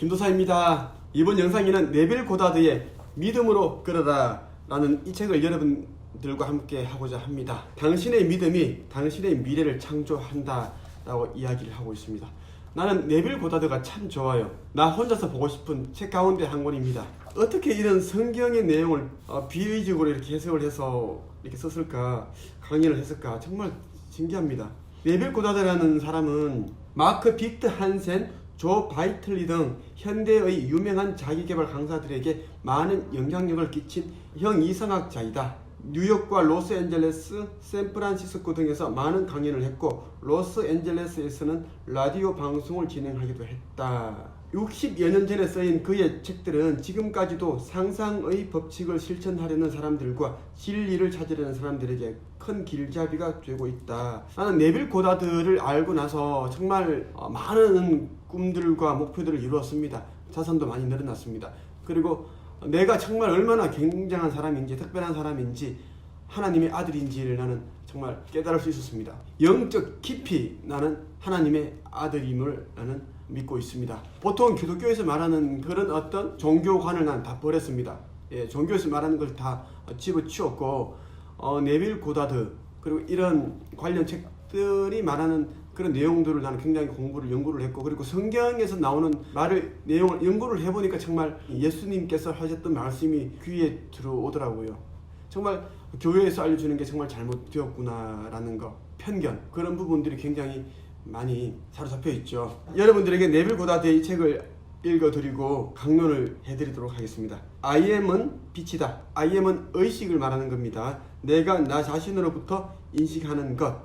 김도사입니다. 이번 영상에는 네빌 고다드의 믿음으로 끌어라 라는 이 책을 여러분들과 함께 하고자 합니다. 당신의 믿음이 당신의 미래를 창조한다 라고 이야기를 하고 있습니다. 나는 네빌 고다드가 참 좋아요. 나 혼자서 보고 싶은 책 가운데 한 권입니다. 어떻게 이런 성경의 내용을 어, 비의적으로 이렇게 해석을 해서 이렇게 썼을까 강의를 했을까 정말 신기합니다. 네빌 고다드라는 사람은 마크 빅트 한센, 조 바이틀리 등 현대의 유명한 자기개발 강사들에게 많은 영향력을 끼친 형이성학자이다. 뉴욕과 로스앤젤레스, 샌프란시스코 등에서 많은 강연을 했고 로스앤젤레스에서는 라디오 방송을 진행하기도 했다. 60여 년 전에 쓰인 그의 책들은 지금까지도 상상의 법칙을 실천하려는 사람들과 진리를 찾으려는 사람들에게 큰 길잡이가 되고 있다. 나는 네빌 고다드를 알고 나서 정말 어, 많은 꿈들과 목표들을 이루었습니다. 자산도 많이 늘어났습니다. 그리고 내가 정말 얼마나 굉장한 사람인지 특별한 사람인지 하나님의 아들인지를 나는 정말 깨달을 수 있었습니다. 영적 깊이 나는 하나님의 아들임을 나는 믿고 있습니다. 보통 기독교에서 말하는 그런 어떤 종교관을 난 다 버렸습니다. 예, 종교에서 말하는 걸 다 집어치웠고 어, 네빌 고다드 그리고 이런 관련 책들이 말하는 그런 내용들을 나는 굉장히 공부를 연구를 했고 그리고 성경에서 나오는 말을 내용을 연구를 해보니까 정말 예수님께서 하셨던 말씀이 귀에 들어오더라고요. 정말 교회에서 알려주는 게 정말 잘못되었구나라는 거 편견 그런 부분들이 굉장히 많이 사로잡혀 있죠. 여러분들에게 네빌 고다드의 이 책을 읽어드리고 강론을 해드리도록 하겠습니다. I am은 빛이다. I am은 의식을 말하는 겁니다. 내가 나 자신으로부터 인식하는 것,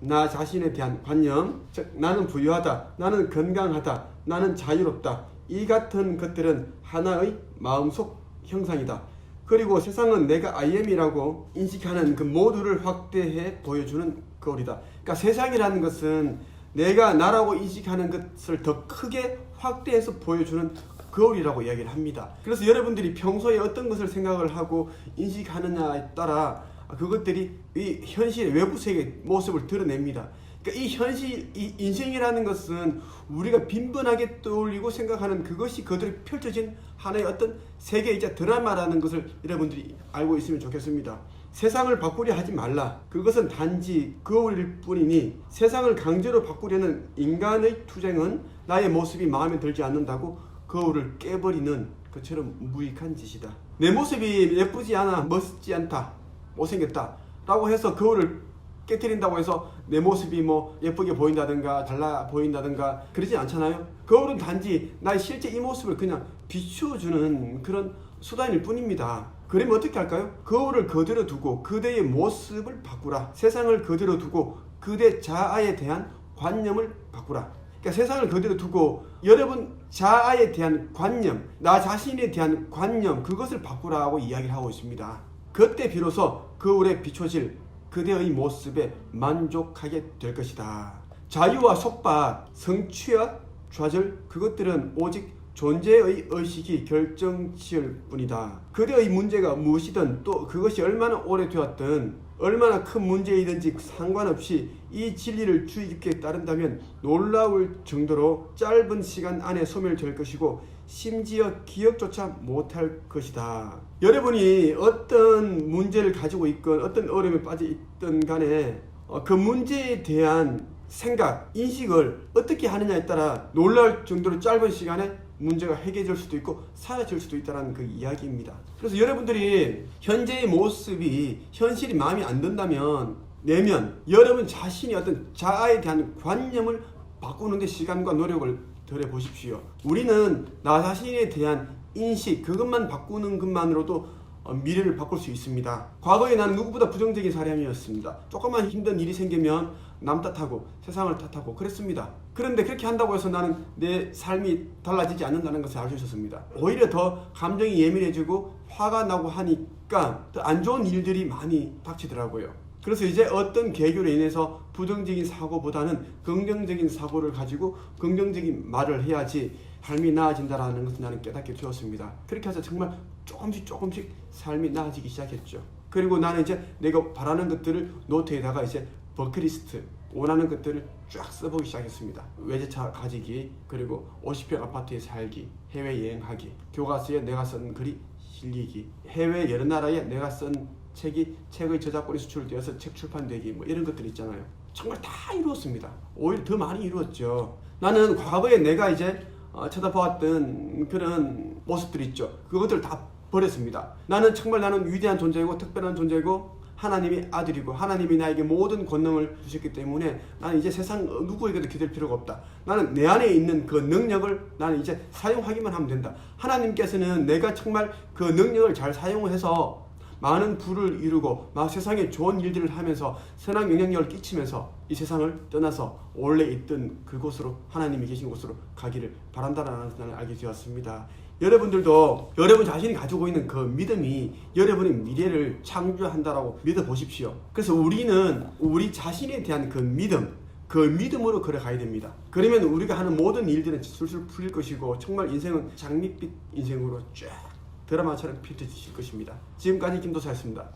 나 자신에 대한 관념, 즉 나는 부유하다, 나는 건강하다, 나는 자유롭다. 이 같은 것들은 하나의 마음속 형상이다. 그리고 세상은 내가 I am이라고 인식하는 그 모두를 확대해 보여주는 거울이다. 그러니까 세상이라는 것은 내가 나라고 인식하는 것을 더 크게 확대해서 보여주는 거울이라고 이야기를 합니다. 그래서 여러분들이 평소에 어떤 것을 생각을 하고 인식하느냐에 따라 그것들이 이 현실의 외부 세계 모습을 드러냅니다. 그러니까 이 현실, 이 인생이라는 것은 우리가 빈번하게 떠올리고 생각하는 그것이 그들이 펼쳐진 하나의 어떤 세계이자 드라마라는 것을 여러분들이 알고 있으면 좋겠습니다. 세상을 바꾸려 하지 말라. 그것은 단지 거울일 뿐이니 세상을 강제로 바꾸려는 인간의 투쟁은 나의 모습이 마음에 들지 않는다고 거울을 깨버리는 것처럼 무익한 짓이다. 내 모습이 예쁘지 않아, 멋있지 않다, 못생겼다. 라고 해서 거울을 깨뜨린다고 해서 내 모습이 뭐 예쁘게 보인다든가 달라 보인다든가 그러지 않잖아요. 거울은 단지 나의 실제 이 모습을 그냥 비추어주는 그런 수단일 뿐입니다. 그러면 어떻게 할까요? 거울을 그대로 두고 그대의 모습을 바꾸라. 세상을 그대로 두고 그대 자아에 대한 관념을 바꾸라. 그러니까 세상을 그대로 두고 여러분 자아에 대한 관념, 나 자신에 대한 관념 그것을 바꾸라고 이야기를 하고 있습니다. 그때 비로소 거울에 비춰질 그대의 모습에 만족하게 될 것이다. 자유와 속박, 성취와 좌절 그것들은 오직 존재의 의식이 결정지을 뿐이다. 그대의 문제가 무엇이든 또 그것이 얼마나 오래되었든 얼마나 큰 문제이든지 상관없이 이 진리를 주의 깊게 따른다면 놀라울 정도로 짧은 시간 안에 소멸될 것이고 심지어 기억조차 못할 것이다. 여러분이 어떤 문제를 가지고 있건 어떤 어려움에 빠져 있든 간에 어, 그 문제에 대한 생각, 인식을 어떻게 하느냐에 따라 놀랄 정도로 짧은 시간에 문제가 해결될 수도 있고 사라질 수도 있다는 그 이야기입니다. 그래서 여러분들이 현재의 모습이 현실이 마음에 안 든다면 내면 여러분 자신이 어떤 자아에 대한 관념을 바꾸는데 시간과 노력을 들여 보십시오. 우리는 나 자신에 대한 인식 그것만 바꾸는 것만으로도 어, 미래를 바꿀 수 있습니다. 과거에 나는 누구보다 부정적인 사람이었습니다. 조금만 힘든 일이 생기면 남 탓하고 세상을 탓하고 그랬습니다. 그런데 그렇게 한다고 해서 나는 내 삶이 달라지지 않는다는 것을 알 수 있었습니다. 오히려 더 감정이 예민해지고 화가 나고 하니까 더안 좋은 일들이 많이 닥치더라고요. 그래서 이제 어떤 계교로 인해서 부정적인 사고보다는 긍정적인 사고를 가지고 긍정적인 말을 해야지 삶이 나아진다라는 것을 나는 깨닫게 되었습니다. 그렇게 해서 정말 조금씩 조금씩 삶이 나아지기 시작했죠. 그리고 나는 이제 내가 바라는 것들을 노트에다가 이제 버크리스트 원하는 것들을 쫙 써보기 시작했습니다. 외제차 가지기, 그리고 50평 아파트에 살기, 해외 여행하기, 교과서에 내가 쓴 글이 실리기, 해외 여러 나라에 내가 쓴 책이 책의 저작권이 수출되어서 책 출판되기, 뭐 이런 것들 있잖아요. 정말 다 이루었습니다. 오히려 더 많이 이루었죠. 나는 과거에 내가 이제 어, 쳐다보았던 그런 모습들 있죠. 그것들 다 버렸습니다. 나는 정말 나는 위대한 존재이고 특별한 존재이고 하나님의 아들이고 하나님이 나에게 모든 권능을 주셨기 때문에 나는 이제 세상 누구에게도 기댈 필요가 없다. 나는 내 안에 있는 그 능력을 나는 이제 사용하기만 하면 된다. 하나님께서는 내가 정말 그 능력을 잘 사용해서 많은 부를 이루고 막 세상에 좋은 일들을 하면서 선한 영향력을 끼치면서 이 세상을 떠나서 원래 있던 그곳으로 하나님이 계신 곳으로 가기를 바란다라는 것을 알게 되었습니다. 여러분들도 여러분 자신이 가지고 있는 그 믿음이 여러분의 미래를 창조한다라고 믿어 보십시오. 그래서 우리는 우리 자신에 대한 그 믿음, 그 믿음으로 걸어가야 됩니다. 그러면 우리가 하는 모든 일들은 술술 풀릴 것이고 정말 인생은 장밋빛 인생으로 쫙 드라마처럼 펼쳐지실 것입니다. 지금까지 김도사였습니다.